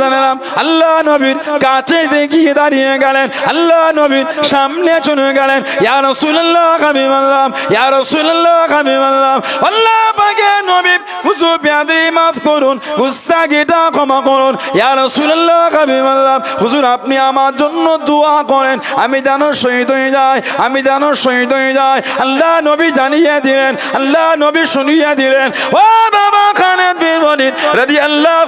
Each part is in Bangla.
দিলাম আল্লাহ নবীর কাছে দেখিয়ে দাঁড়িয়ে গেলেন। আল্লাহ নবীর সামনে চলে গেলেন। ইয়া রাসূলুল্লাহ, আমি বললাম ইয়া রাসূলুল্লাহ, আমি বললাম আল্লাহ পাকে নবী হুজুর বেয়াদবি মাফ করুন গুস্তাখিটা ক্ষমা করুন। ইয়া রাসূলুল্লাহ, আমি বললাম হুজুর, আপনি আমার জন্য দোয়া করেন। আমি যেন শহীদ হয়ে যাই, আমি যেন শহীদ হয়ে যাই। আল্লাহ নবী জানিয়ে দিলেন, আল্লাহ নবী শুনিয়ে দিলেন। ও বাবা খানের বীর রাদি আল্লাহ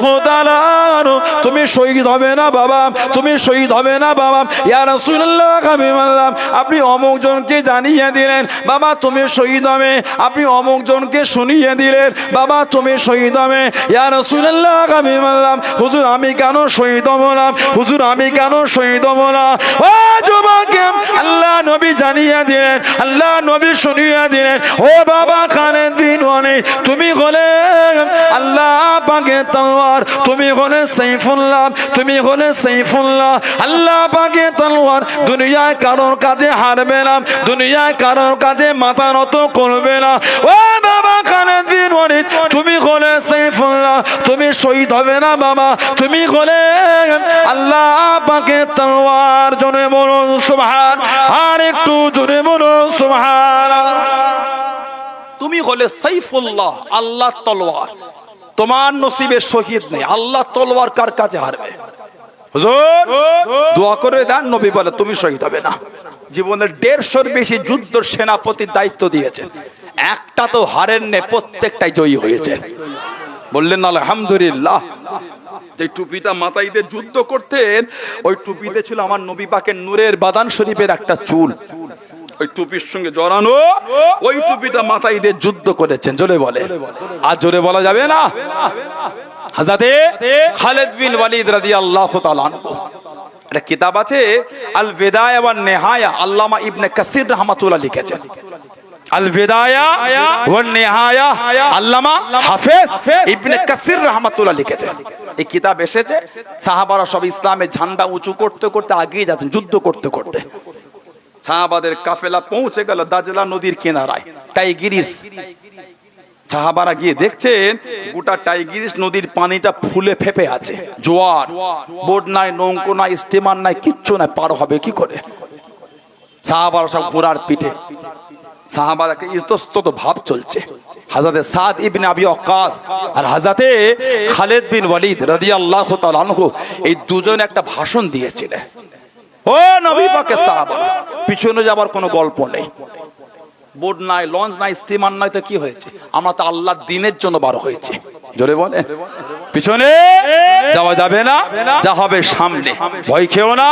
তুমি শহীদ হবে না, বাবা। তুমি শহীদ হবে না, বাবা। ইয়া রাসূলুল্লাহ, আমি বললাম, আপনি অমুক জনকে জানিয়ে দিলেন, বাবা, তুমি শহীদ হবে। আপনি অমুক জনকে শুনিয়ে দিলেন, বাবা, তুমি শহীদ হবে। ইয়া রাসূলুল্লাহ, আমি বললাম, হুজুর, আমি কেন শহীদ হব না? হুজুর, আমি কেন শহীদ হব না? ও যুবক, আল্লাহ নবী জানিয়ে দিলেন, আল্লাহ নবী শুনিয়ে দিলেন, ও বাবা খানের দিন অনেক, তুমি হলে আল্লাহ পাকে তলোয়ার তুমি হলে সাইফুল্লাহ, তুমি হলে সাইফুল্লাহ। আল্লাহ পাকে তলোয়ার দুনিয়ায় কারোর কাছে হারবে না, দুনিয়ায় কারোর কাছে মাথা নত করবে না। ও বাবা খানের দিন তুমি হলে সাইফুল্লাহ, তুমি শহীদ হবে না বাবা, তুমি হলে আল্লাহ পাকে তলোয়ার। জনে বলুন, সুবহান, আর একটু জোরে বলুন, সুবহান। তুমি হলে সাইফুল্লাহ আল্লাহ তলোয়ার। তোমার নসিবে শহীদ নেই। আল্লাহ তলোয়ার কার কাছে হারবে? হুজুর দোয়া করে দেন নবী বলে তুমি শহীদ হবে না। জীবনের দেড়শোর বেশি যুদ্ধ সেনাপতির দায়িত্ব দিয়েছেন। একটা তো হারেন নে প্রত্যেকটাই জয়ী হয়েছে। বললেন আলহামদুলিল্লাহ। যে টুপিটা মাথায় দিয়ে যুদ্ধ করতেন ওই টুপিতে ছিল আমার নবী পাকের নূরের বাদান শরীফের একটা চুল। ওই টুপির সঙ্গে জড়ানো, ওই টুপিটা মাথায় দিয়ে যুদ্ধ করেছেন, জোরে বলে। আর জোরে বলা যাবে না। হাজাতে খালেদ বিন ওয়ালিদ রাদিয়াল্লাহু তাআলা আনহু। একটা কিতাব আছে আল বিদায়া ওয়ান নিহায়া, আল্লামা ইবনে কাসির রাহমাতুল্লাহ লিখেছেন। আল বিদায়া ওয়ান নিহায়া, আল্লামা হাফেজ ইবনে কাসির রাহমাতুল্লাহ লিখেছেন। এই কিতাব এসেছে, সাহাবারা সব ইসলামের ঝান্ডা উঁচু করতে করতে আগিয়ে যাচ্ছেন, যুদ্ধ করতে করতে। সাহাবাদের কাফেলা পৌঁছে গেল দাজলা নদীর কিনারায়। টাইগিরিস। সাহাবারা গিয়ে দেখছেন, গোটা টাইগিরিস নদীর পানিটা ফুলে ফেপে আছে। জোয়ার। বোট নাই, নৌকো নাই, স্টিমার নাই, কিচ্ছু নাই, পার হবে কি করে? সাহাবারা সব ঘোড়ার পিঠে। সাহাবারা একটা ইতস্তত ভাব চলছে। হাজাতে সাদ ইবনে আবি ওয়াক্কাস আর হাজাতে খালেদ বিন ওয়ালিদ রাদিয়াল্লাহু এই দুজন একটা ভাষণ দিয়েছিলেন। ও নবী পাকের সাহাবা, পিছনে যাবার কোনো গল্প নেই। বোট নাই, লঞ্চ নাই স্টিমার নাই, তো কি হয়েছে? আমরা তো আল্লাহর দিনের জন্য বার হয়েছে। জোরে বলে? পিছনে যাওয়া যাবে না, যা হবে সামনে। ভয় খেও না।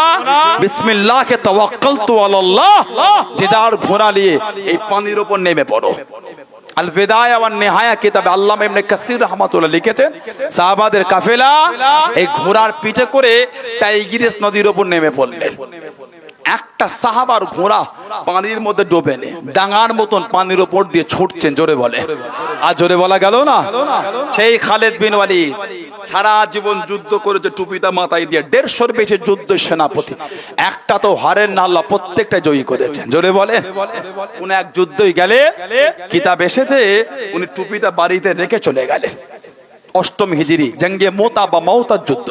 বিসমিল্লাহকে তাওয়াক্কালতু আলাল্লাহ। যে যার ঘোড়া নিয়ে এই পানির উপর নেমে পড়ো। আল বেদায় ওয়ান নেহায়া কিতাবে আল্লাহ এমনি কাসির রাহমাতুল্লাহ লিখেছেন, সাহাবাদের কাফেলা এই ঘোড়ার পিঠে করে টাইগ্রিস নদীর ওপর নেমে পড়লেন। একটা সাহাবার ঘোড়া পানির মধ্যে ডোবে নে। ডাঙার মতন পানির ওপর দিয়ে ছুটছেন, জোরে বলে। আর জোরে বলা গেল না? সেই খালেদ বিন ওয়ালিদ সারা জীবন যুদ্ধ করেছে, টুপিটা মাথায় দিয়ে দেড়শোর বেশি যুদ্ধ সেনাপতি। একটা তো হারের নাল্লা প্রত্যেকটা জয়ী করেছেন। জোরে বলে। কোন এক যুদ্ধই গেলে কিতাব এসেছে, উনি টুপিটা বাড়িতে রেখে চলে গেলেন। অষ্টম হিজিরি, জঙ্গে মোতা বা মৌতার যুদ্ধ।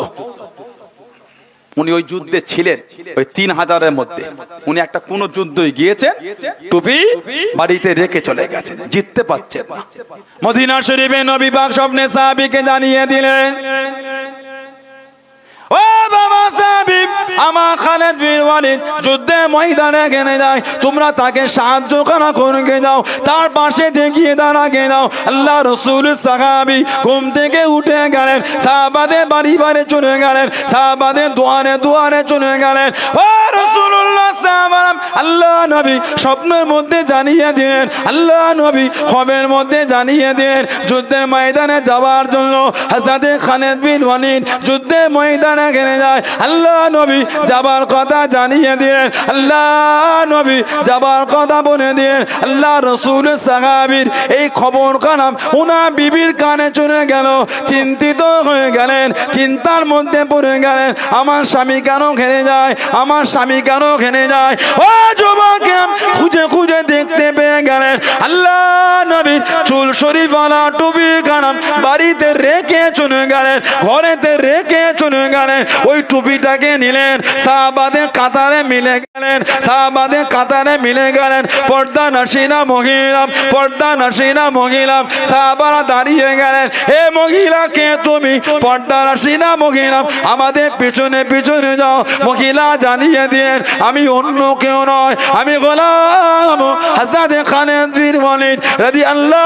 উনি ওই যুদ্ধে ছিলেন, ওই তিন হাজারের মধ্যে। উনি একটা কোন যুদ্ধই গিয়েছেন, টুপি বাড়িতে রেখে চলে গেছেন, জিততে পারছে মদিনা শরীফে নবী পাক স্বপ্নে সাহাবীকে জানিয়ে দিলেন আমার খালেদ বিন ওয়ালিদ যুদ্ধে ময়দানে গেনে যায়। তোমরা তাকে সাহায্য করা করে যাও তার পাশে দেখিয়ে দাঁড়াকে যাও আল্লাহ রসুল সাহাবি ঘুম থেকে উঠে গেলেন, সাহাবাদের বাড়ি বাড়ি চলে গেলেন, সাহাবাদের দুয়ারে দুয়ারে চলে গেলেন। ও রসুল্লাহ সাহাবারাম আল্লাহ নবী স্বপ্নের মধ্যে জানিয়ে দিলেন, আল্লাহ নবী খবের মধ্যে জানিয়ে দিলেন যুদ্ধের ময়দানে যাওয়ার জন্য হাসাদে খালেদ বিন ওয়ালিদ যুদ্ধে ময়দানে গেলে যায়। আল্লাহ নবী যাবার কথা জানিয়ে দিলেন। আল্লাহ নবী যাবার কথা বলে দিলেন। আল্লাহ রসুল সাহাবির এই খবর কানাম উনা বিবির কানে চলে গেল। চিন্তিত হয়ে গেলেন, চিন্তার মধ্যে পড়ে গেলেন। আমার স্বামী কেন খেলে যায়? আমার স্বামী কেন ঘেনে যায়? ও যুবকেরা খুঁজে খুঁজে দেখতে পেয়ে গেলেন। আল্লাহ নবী চুল শরীফওয়ালা টুপি কানাম বাড়িতে রেখে চলে গেলেন, ঘরেতে রেখে চলে গেলেন। ওই টুপিটাকে নিলেন, সাহাবাদের কাতারে মিলে গেলেন, সাহাবাদের কাতারে মিলে গেলেন, পর্দা নাসিনা মহিলা পর্দা নাসিনা মহিলা সাহাবারা দাঁড়িয়ে গেলেন হে মহিলা কে তুমি? পর্দা নাসিনা মহিলা আমাদের পিছনে পিছনে যাও। মহিলা জানিয়ে দিয়েন আমি অন্য কেউ নয়, আমি গোলাম হাসাদে খানের বলেন রাদি আল্লাহ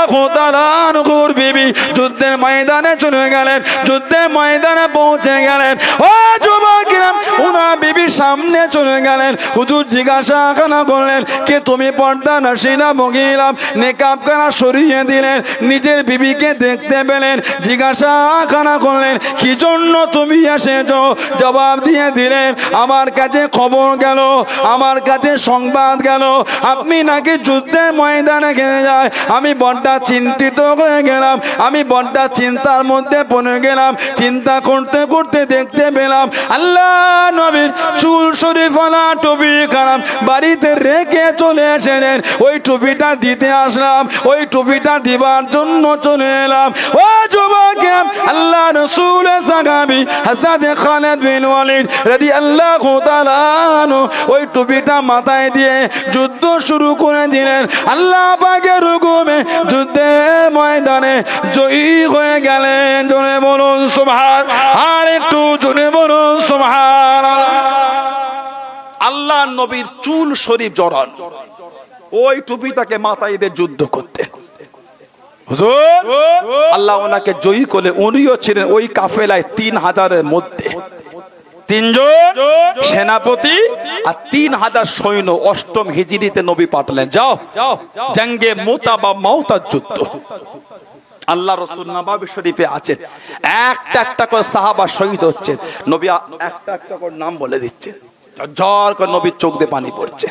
বিবি। যুদ্ধের ময়দানে চলে গেলেন, যুদ্ধের ময়দানে পৌঁছে গেলেন। ও Rádio Band! যুবকিরাম উনার বিবির সামনে চলে গেলেন। হুজুর জিজ্ঞাসা খানা করলেন? কে তুমি পর্দা নাসিনা মহিলাম নেকাব কানা সরিয়ে দিলেন? নিজের বিবিকে দেখতে পেলেন। জিজ্ঞাসা খানা করলেন? কি জন্য তুমি এসেছ? জবাব দিয়ে দিলেন, আমার কাছে খবর গেল, আমার কাছে সংবাদ গেল। আপনি নাকি যুদ্ধের ময়দানে গেলে যায়। আমি বড্ডা চিন্তিত হয়ে গেলাম। আমি বড্ডা চিন্তার মধ্যে পড়ে গেলাম। চিন্তা করতে করতে দেখতে পেলাম। আল্লাহ নবীর চুল টুপি খারাপ বাড়িতে রেখে চলে এসেছেন ওই টুপিটা দিতে আসলাম, ওই টুপিটা দিবার জন্য চলে এলাম। ও আল্লাহ সাগাবি হাসাদে খালেদ বিন ওয়ালিদ রাদি আল্লাহ ওই টুপিটা মাথায় দিয়ে যুদ্ধ শুরু করে দিলেন। আল্লাহ পাকের হুকুমে যুদ্ধের ময়দানে জয়ী হয়ে গেলেন। জনে বলুন সুবহান আর একটু জনে বলুন সুবহান। আল্লাহ নবীর চুল শরীফ জড়ান। ওই টুপিটাকে মাথায় দিয়ে যুদ্ধ করতে। আল্লাহ ওনাকে জয়ী করলে উনিও ছিলেন ওই কাফেলায় তিন হাজারের মধ্যে। তিনজন সেনাপতি আর তিন হাজার সৈন্য অষ্টম হিজরিতে নবী পাঠালেন। যাও জঙ্গে মোতা বা মৌতার যুদ্ধ। আল্লাহ রসুল নবাবি শরীফে আছেন। একটা একটা করে সাহাবা শহীদ হচ্ছেন। নবী একটা একটা করে নাম বলে দিচ্ছে ঝড় করে নবীর চোখ দিয়ে পানি পড়ছে।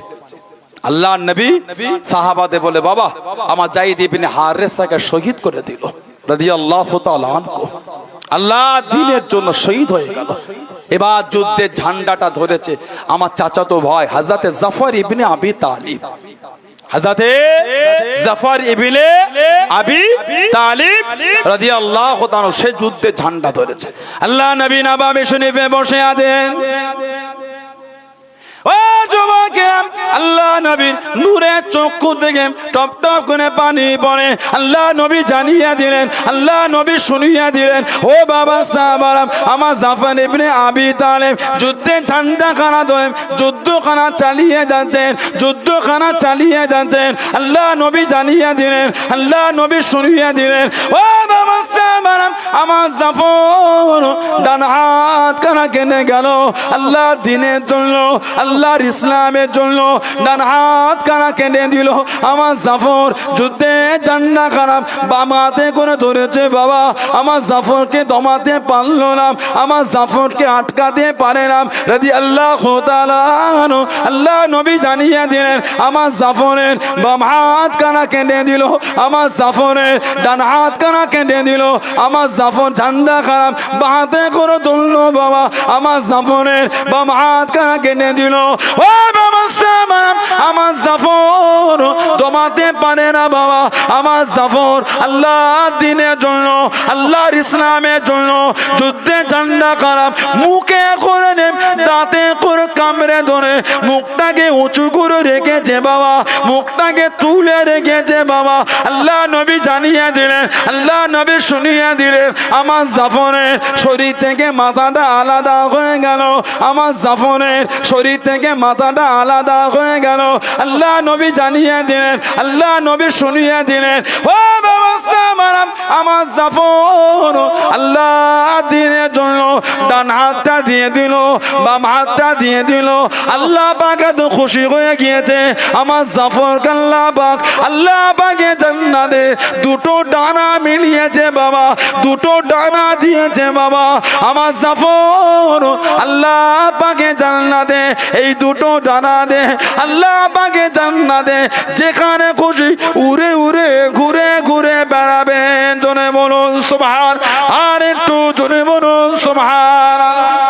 আল্লাহ নবী সাহাবাদে বলে, বাবা, আমার জাইদ ইবনে হারেসাকে শহীদ করে দিল। রাদিয়াল্লাহু আনহু। আল্লাহ দিনের জন্য শহীদ হয়ে গেল। এবার যুদ্ধের ঝান্ডাটা ধরেছে আমার চাচাতো ভাই হাজরাতে জাফর ইবনে আবি তালিব। হাজরাতে জাফর ইবনে আবি তালিব রাদিয়াল্লাহু তাআলা সে যুদ্ধে ঝান্ডা ধরেছে। আল্লাহ নবী নবাবি শরীফে বসে আছেন। আল্লাহ নবীর নূরের চক্ষু টপ টপ করে পানি পড়ে। আল্লাহ নবী জানিয়ে দিলেন, আল্লাহ নবী শুনিয়ে দিলেন, ও বাবা সাহাবারাম, আমার জাফর ইবনে আবি যুদ্ধে ঝান্ডা খানা যুদ্ধখানা চালিয়ে যাচ্ছেন, যুদ্ধখানা চালিয়ে যাচ্ছেন। আল্লাহ নবী জানিয়ে দিলেন, আল্লাহ নবী দিলেন, ও বাবা সাহাবারাম, আমার ডান হাত কানা কেনে গেল, আল্লাহ দিনের জন্য আল্লাহর ইসলামের জন্য ডান হাত কানা কেটে দিল। আমার জাফর যুদ্ধে জান্না খারাপ বাম হাতে করে ধরেছে বাবা। আমার জাফরকে দমাতে পারল না, আমার জাফরকে আটকাতে পারে না। যদি আল্লাহ আল্লাহ নবী জানিয়ে দিলেন, আমার জাফরের বাম হাত কানা কেটে দিল, আমার জাফরের ডান হাত কানা কেটে দিল। আমার জাফর ঝান্ডা খারাপ বাহাতে করে তুললো বাবা। আমার জাফরের বাম হাত কানা কেটে দিল। ও আমার জাফর, তোমাতে পারে না বাবা। আমার জাফর আল্লাহ দিনের জন্য, আল্লাহর ইসলামের জন্য যুদ্ধে ঝান্ডা খারাপ, মুখে করে নে দাঁতে করে কামড়ে ধরে, মুখটাকে উঁচু করে রেখেছে বাবা, মুখটাকে তুলে রেখেছে বাবা। আল্লাহ নবী জানিয়ে দিলেন, আল্লাহ নবী শুনিয়ে দিলেন, আমার জাফরের শরীর থেকে মাথাটা আলাদা হয়ে গেল, আমার জাফরের শরীর থেকে মাথাটা আলাদা হয়ে গেল। আল্লাহ নবী জানিয়ে দিলেন, আল্লাহ নবী শুনিয়ে দিলেন, ও আমার আল্লাহ জন্য ডান হাতটা দিয়ে দিল, বাম হাতটা দিয়ে দিল। আল্লাহ তো খুশি হয়ে গিয়েছে। আমার জাফর কাল্লা আল্লাহ জান্নাতে দুটো ডানা মিলিয়েছে বাবা, দুটো ডানা দিয়েছে বাবা। আমার জাফর, আল্লাহ পাকে জান্নাতে এই দুটো ডানা দে। আল্লাহ পাকে জান্নাতে, যেখানে খুশি উড়ে উড়ে ঘুরে ঘুরে বেড়াবেন। জনে বলুন সোভার আর একটু জনে বলুন, সুবহান।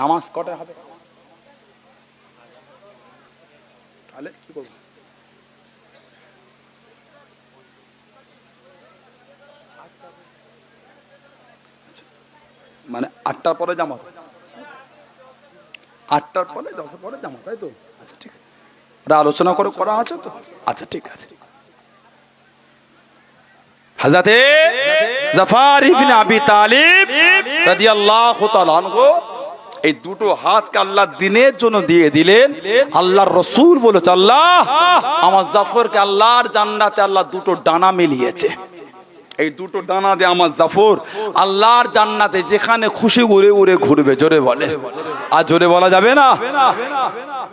নামাজ কটা হবে? তাহলে কি করব? মানে আটটার পরে জামা আটটার পরে দশের পরে জামা তাই তো? আচ্ছা ঠিক আছে। আলোচনা করে করা আছে তো? আচ্ছা ঠিক আছে। হাজাতে জাফার ইবনে আবি তালিব রাদিয়াল্লাহু তাআলা আনহু এই দুটো হাতকে আল্লাহ দিনের জন্য দিয়ে দিলেন। আল্লাহর রসুল বলেছে, আল্লাহ, আমার জাফরকে আল্লাহর জান্নাতে আল্লাহ দুটো ডানা মিলিয়েছে। এই দুটো ডানা দিয়ে আমার জাফর আল্লাহর জান্নাতে যেখানে খুশি উড়ে উড়ে ঘুরবে, জোরে বলে। আর জোরে বলা যাবে না?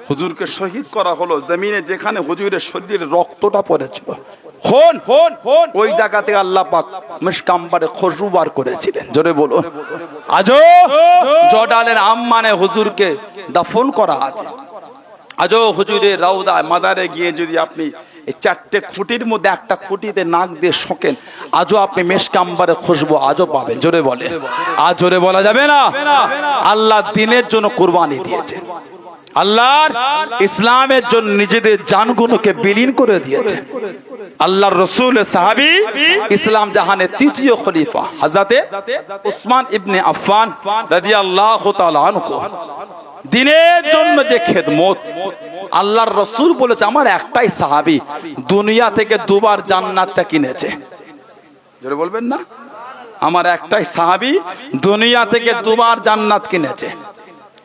হুজুরকে শহীদ করা হলো, জমিনে যেখানে হুজুরের শরীরের রক্তটা পড়েছিল। হন হন হন। ওই জায়গাতে আল্লাহ পাক মিসকাম্বারে খুশবু বার করেছিলেন। জোরে বলুন। আজও জর্ডানের আম্মানে হুজুরকে দাফন করা আছে। আজও হুজুরের রাউদা মাদারে গিয়ে যদি আপনি এই চারটে খুঁটির মধ্যে একটা খুঁটিতে নাক দিয়ে শোকেন আজও আপনি মেশকাম্বারে খুশবু আজও পাবেন। জোরে বলে আজ জোরে বলা যাবে না। আল্লাহ দিনের জন্য কোরবানি দিয়েছে আল্লাহর ইসলামের জন্য নিজেদের জানগুলোকে বিলীন করে দিয়েছে। আল্লাহর রসুল সাহাবি ইসলাম জাহানের তৃতীয় খলিফা হাজাতে উসমান ইবনে রাদিয়াল্লাহু তাআলা দিনের জন্য যে খেদমত, আল্লাহর রসুল বলেছে, আমার একটাই সাহাবি দুনিয়া থেকে দুবার জান্নাতটা কিনেছে। জোরে বলবেন না? আমার একটাই সাহাবি দুনিয়া থেকে দুবার জান্নাত কিনেছে।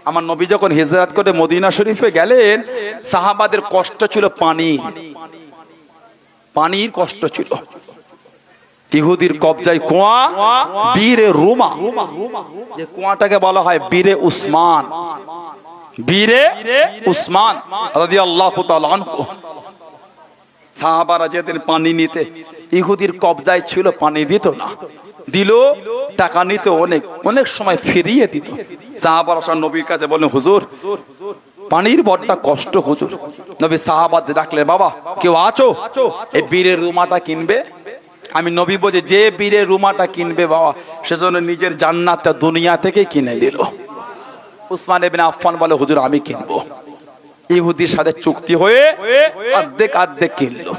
আমার নবী যখন হিজরাত করে মদিনা শরীফে গেলেন, সাহাবাদের কষ্ট ছিল পানি। পানির কষ্ট ছিল। ইহুদির কবজায় কুয়া, বীরে রুমা। যে কুয়াটাকে বলা হয় বীরে উসমান। বীরে উসমান, রাদিয়াল্লাহু তাআলা আনহু। সাহাবারা যেতেন পানি নিতে, ইহুদির কবজায় ছিল পানি দিত না। দিল টাকা নিতে অনেক অনেক সময় ফিরিয়ে দিত। সাহাবারা নবীর কাছে বলেন হুজুর পানির বড্ডা কষ্ট হুজুর। নবী সাহাবাদ ডাকলে বাবা কেউ আছো? এই বীরের রুমাটা কিনবে? আমি নবী বলছে যে বীরের রুমাটা কিনবে বাবা সেজন্য নিজের জান্নাতটা দুনিয়া থেকে কিনে দিল। উসমান ইবনে আফফান বলে হুজুর আমি কিনবো। ইহুদির সাথে চুক্তি হয়ে অর্ধেক অর্ধেক কিনলো।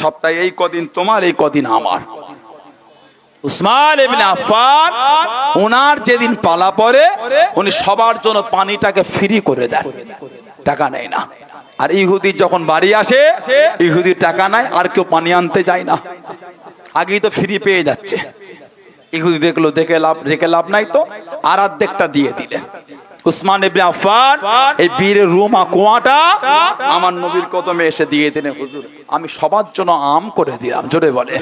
সপ্তাহে এই কদিন তোমার এই কদিন আমার। উসমান ইবনে আফফান ওনার যেদিন পালা পড়ে, উনি সবার জন্য পানিটাকে ফ্রি করে দেন। টাকা নেয় না। আর ইহুদি যখন বাড়ি আসে, ইহুদির টাকা নাই, আর কেউ পানি আনতে যায় না। আগেই তো ফ্রি পেয়ে যাচ্ছে। ইহুদি দেখল, দেখে লাভ, রেখে লাভ নাই তো, আর অর্ধেকটা দিয়ে দিলেন। উসমান ইবনে আফফান, এই বীরের রুমা কুয়াটা আমার নবীর কদমে এসে দিয়ে দিলেন, হুজুর, আমি সবার জন্য আম করে দিলাম। জোরে বলে।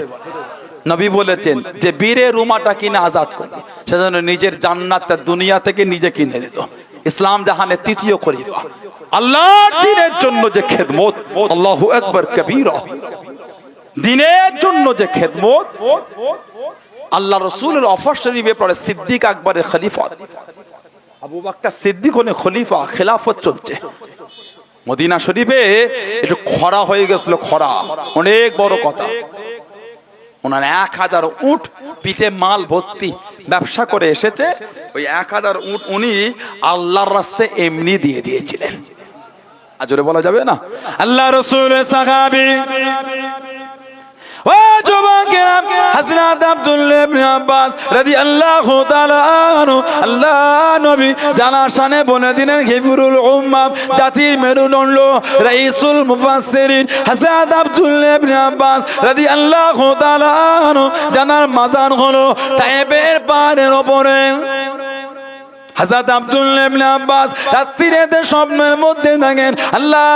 নবী বলেছেন যে বীরের রুমাটা কিনে আজাদ করবে সেজন্য নিজের জান্নাতটা দুনিয়া থেকে নিজে কিনে দিত ইসলাম জাহানের তৃতীয় খলিফা। আল্লাহর দিনের জন্য যে খেদমত, আল্লাহু আকবার কবীরা। দিনের জন্য যে খেদমত, আল্লাহ রসুলের অফার শরীফে পড়ে সিদ্দিক আকবরের খলিফা। আবু বাক্কা সিদ্দিক হনে খলিফা, খেলাফত চলছে। মদিনা শরীফে একটু খরা হয়ে গেছিল, খরা। অনেক বড় কথা। ওনার এক হাজার উঠ পিঠে মাল ভর্তি ব্যবসা করে এসেছে। ওই এক হাজার উঠ উনি আল্লাহর রাস্তায় এমনি দিয়ে দিয়েছিলেন। আজরে বলা যাবে না? আল্লাহ রসুল সাহাবি, ও যুবকেরা হযরত আব্দুল্লাহ ইবনে আব্বাস রাদিয়াল্লাহু তাআলা আনহু আল্লাহ নবী জানা শানে বলে দিলেন হিফরুল উম্মাহ জাতির মেরুদণ্ড, রাইসুল মুফাসসিরিন হযরত আব্দুল্লাহ ইবনে আব্বাস রাদিয়াল্লাহু তাআলা আনহু, জানার মাজার হলো তায়েবের পাহাড়ের উপরে হাজাত আব্দুল্লাহ আব্বাস রাত্রিতে স্বপ্নের মধ্যে থাকেন আল্লাহ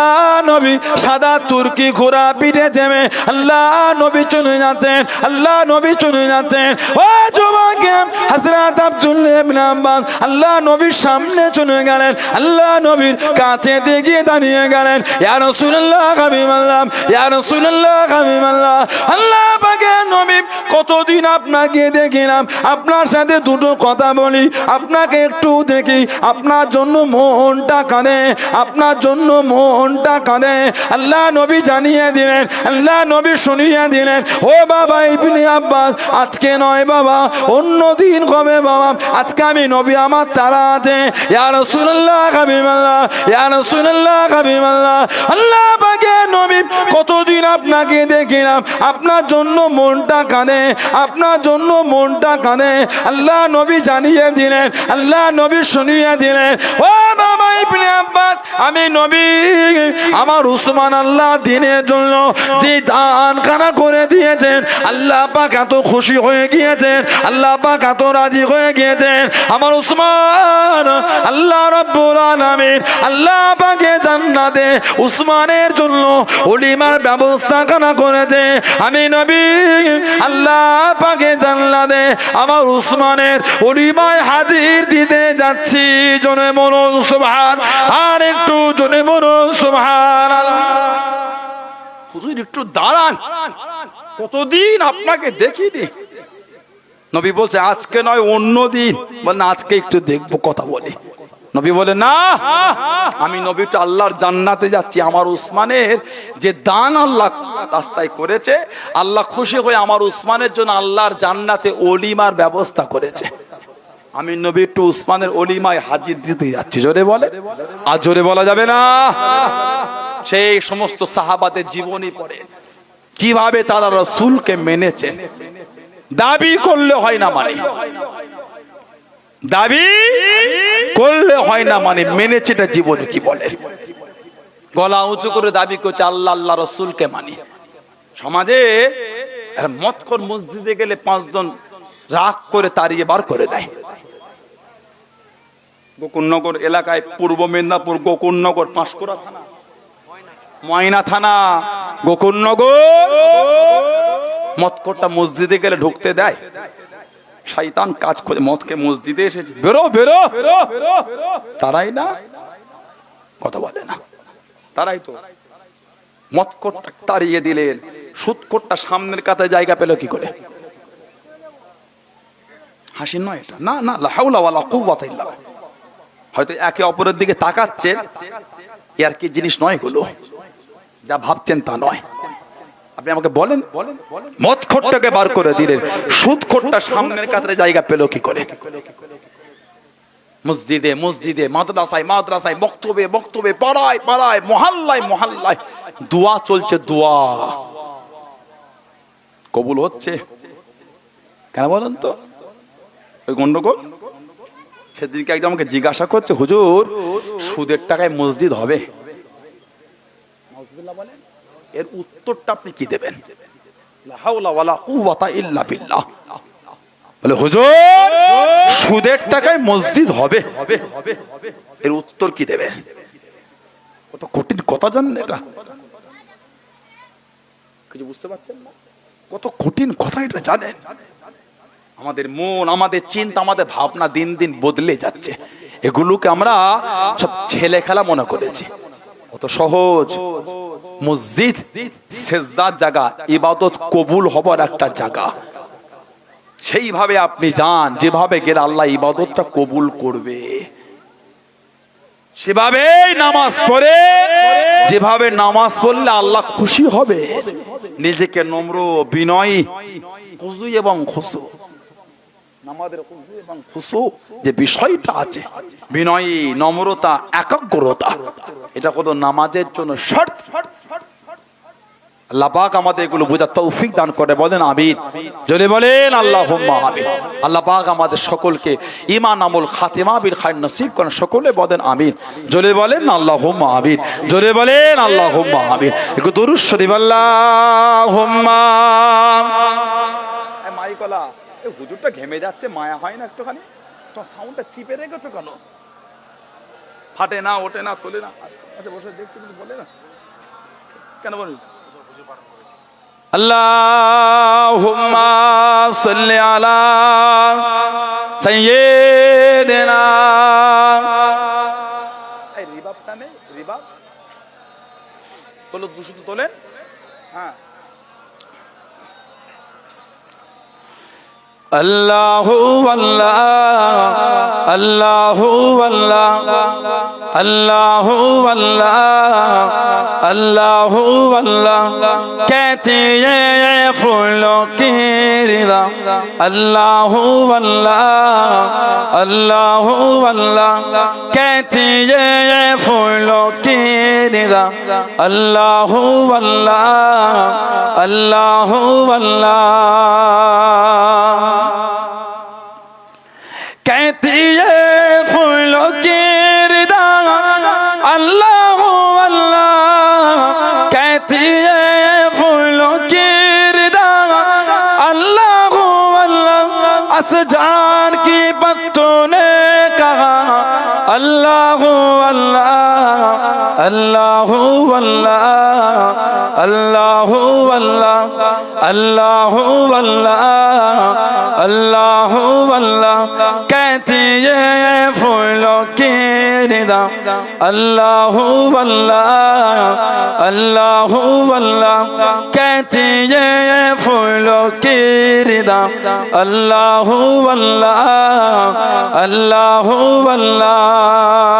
নবী সাদা তুর্কি ঘোড়া পিঠে চেমে আল্লাহ নবী চলে যাচ্ছেন, আল্লাহ নবী চলে যাচ্ছেন। ও যুবক, হযরত আব্দুল্লাহ আব্বাস, আল্লাহ নবীর সামনে চলে গেলেন, আল্লাহ নবীর কাছে গিয়ে দাঁড়িয়ে গেলেন, ইয়া রাসূলুল্লাহ, হাবিবাল্লাহ, ইয়া রাসূলুল্লাহ, হাবিবাল্লাহ। আল্লাহ পাকের নবী, কতদিন আপনাকে দেখিলাম, আপনার সাথে দুটো কথা বলি, আপনাকে একটু দেখি, আপনার জন্য মনটা কাঁদে, আপনার জন্য মনটা কাঁদে। আল্লাহ নবী জানিয়ে দিলেন, আল্লাহ নবী শুনিয়ে দিলেন, ও বাবা ইবনে আব্বাস, আজকে নয় বাবা, অন্য দিন কবে বাবা? আজকে আমি নবী, আমার তারা আছে। ইয়া রাসূলুল্লাহ, হাবিবাল্লাহ, ইয়া রাসূলুল্লাহ, হাবিবাল্লাহ। আল্লাহ পাকে নবী, কতদিন আপনাকে দেখিলাম, আপনার জন্য মনটা কাঁদে, আপনার জন্য মনটা কাঁদে। আল্লাহ নবী জানিয়ে দিলেন, আল্লাহ নবী শুনিয়ে দিলেন, ও বাবা ইবনে আব্বাস, আমি নবী, আমার উসমান আল্লাহ দিনের জন্য যে দান খানা করে দিয়েছেন, আল্লাহ পাক এত খুশি হয়ে গিয়েছেন, আল্লাহ পাক এত রাজি হয়ে গিয়েছেন, আমার উসমান, আল্লাহ রব্বুল আলামিন, আল্লাহ পাকে জান্নাতে উসমানের জন্য অলিমার ব্যবস্থা খানা করেছে, আমি নবী, আল্লাহ পাকে জান্নাতে আমার উসমানের অলিমায় হাজির দিতে যাচ্ছি জনে মরণ সুবহান, আর একটু জনে মরণ হুজুর, একটু দাঁড়ান। কতদিন আপনাকে দেখিনি? নবী বলছে, আজকে নয়, অন্য দিন। বলেন আজকে একটু দেখব, কথা বলি। নবী বলে, না, আমি নবীটা আল্লাহর জান্নাতে যাচ্ছি। আমার উসমানের যে দান আল্লাহ রাস্তায় করেছে, আল্লাহ খুশি হয়ে আমার উসমানের জন্য আল্লাহর জান্নাতে অলিমার ব্যবস্থা করেছে। আমি নবী একটু উসমানের অলিমায় হাজির দিতে যাচ্ছি। জোরে বলে? আর জোরে বলা যাবে না। সেই সমস্ত সাহাবাদের জীবনী পড়ে। কীভাবে তারা রসুলকে মেনেছেন দাবি করলে হয় না মানে। দাবি করলে হয় না মানে। মেনেছে এটা জীবনে কি বলে? গলা উঁচু করে দাবি করছে, আল্লাহ আল্লাহ রসুলকে মানি। সমাজে মতকর মসজিদে গেলে পাঁচজন রাগ করে তাড়িয়ে বার করে দেয়। গোকুলনগর এলাকায় পূর্ব মেদিনীপুর গোকুলনগর পাঁশকুড়া থানা। ময়না থানা, গোকুলনগর। মতকরটা মসজিদে গেলে ঢুকতে দেয়। শয়তান কাজ করে মদকে মসজিদে এসেছে। বেরো বেরো তারাই না? কথা বলে না। তারাই তো। মতকরটা তাড়িয়ে দিলেন। সুদকরটা সামনের কাতায় জায়গা পেল কি করে? হাসি নয় এটা। না না, লা হাওলা ওয়ালা কুওয়াতা ইল্লা হয়তো একে অপরের দিকে তাকাচ্ছেন এর কি জিনিস নয় এগুলো? যা ভাবছেন তা নয়। আপনি আমাকে বলেন, মদ খোরটাকে বার করে দিলেন, সুদ খোরটা সামনের কাতারে জায়গা পেল কি করে? মসজিদে মসজিদে, মাদ্রাসায় মাদ্রাসায়, বক্তব্যে বক্তব্যে, পাড়ায় পাড়ায়, মহল্লায় মহল্লায়, দোয়া চলছে, দোয়া। কবুল হচ্ছে? কেন বলেন তো? ওই সেদিনকে একদম আমাকে জিজ্ঞাসা করছে, হুজুর, সুদের টাকায় মসজিদ হবে? এর উত্তরটা আপনি কি দেবেন? বলে, হুজুর, সুদের টাকায় মসজিদ হবে। এর উত্তর কি দেবেন? কত কঠিন কথা জানেন এটা। কিছু বুঝতে পারছেন না? কত কঠিন কথা এটা জানেন। আমাদের মন, আমাদের চিন্তা, আমাদের ভাবনা দিন দিন বদলে যাচ্ছে। এগুলোকে আমরা সব ছেলে খেলা মনে করেছি। কত সহজ। মসজিদ, সেজদার জায়গা, ইবাদত কবুল হবার একটা জায়গা। সেইভাবে আপনি যান, যেভাবে গেলে আল্লাহ ইবাদতটা কবুল করবে। সেভাবে নামাজ পড়ে, যেভাবে নামাজ পড়লে আল্লাহ খুশি হবে। নিজেকে নম্র, বিনয়ী খুজু এবং খুশু নামাজের এবং খুশু যে বিষয়টা আছে বিনয়ী নম্রতা একাগ্রতা এটা নামাজের জন্য শর্ত। আল্লাহ পাক আমাদের এগুলো বোঝার তৌফিক দান করে বলেন আমিন। যদি বলেন আল্লাহ আমিন। আল্লাহ পাক আমাদের সকলকে ইমান আমল খাতিমা বিল খায় নসিব করেন সকলে বলেন আমিন। জলে বলেন আল্লাহ আমিন। জলে বলেন আল্লাহ আমিন। একটু দরুদ শরীফ আল্লাহ মাইকলা হুজুরটা ঘেমে যাচ্ছে মায়া হয় না একটুখানি তো সাউন্ডটা চিপে রেখেছো কেন ফাটে না ওঠে না তোলে না আচ্ছা বসে দেখছি কিন্তু বলে না কেন বলি اللهم صل على سيدنا এই রিবাবটা নেই রিবাব তোলো দুশো তোলেন اللہ اللہ اللہ اللہ اللہ اللہ اللہ اللہ کہتے ہیں پھولوں کی رضا اللہ اللہ اللہ اللہ کہتے ہیں پھولوں کی رضا اللہ اللہ اللہ اللہ আল্লাহ আল্লাহ আল্লাহ আল্লাহ আল্লাহ আল্লাহ कहती ये फूलों की निदा अल्लाह अल्लाह अल्लाह अल्लाह कहती ये फूलों की निदा अल्लाह अल्लाह अल्लाह अल्लाह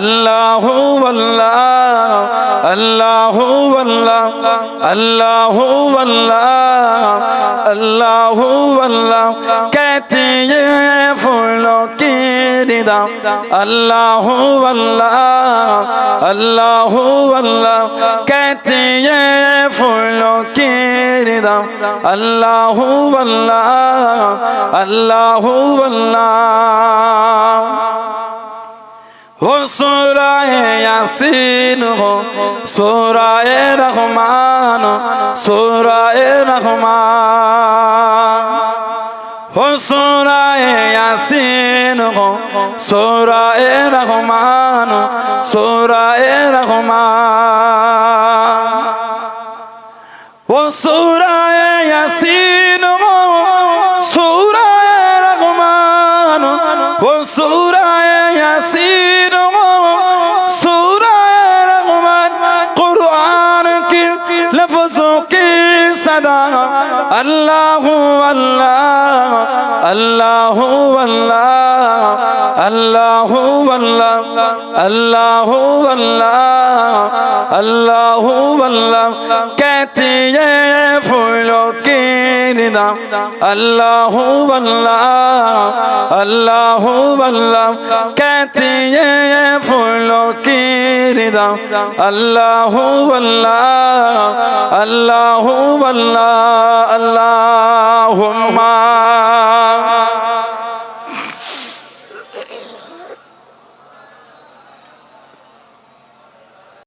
अल्लाह अल्लाह अल्लाह अल्लाह अल्लाह अल्लाह अल्लाह अल्लाह कहती है फूलों की निदा अल्लाह अल्लाह अल्लाह अल्लाह कहती है फूलों की निदा अल्लाह अल्लाह अल्लाह अल्लाह সুরায় ইয়াসিন সুরায় রহমান সুরায় রহমান। হো সুরায় ইয়াসিন সুরায় রহমান সুরা দাও আল্লাহ আল্লাহ আল্লাহ আল্লাহ আল্লাহ আল্লাহ আল্লাহ আল্লাহ আল্লাহ। اللہ اللہ اللہ اللہ کہتی ہے یہ پھولوں کی رضا اللہ اللہ اللہ اللہ اللہ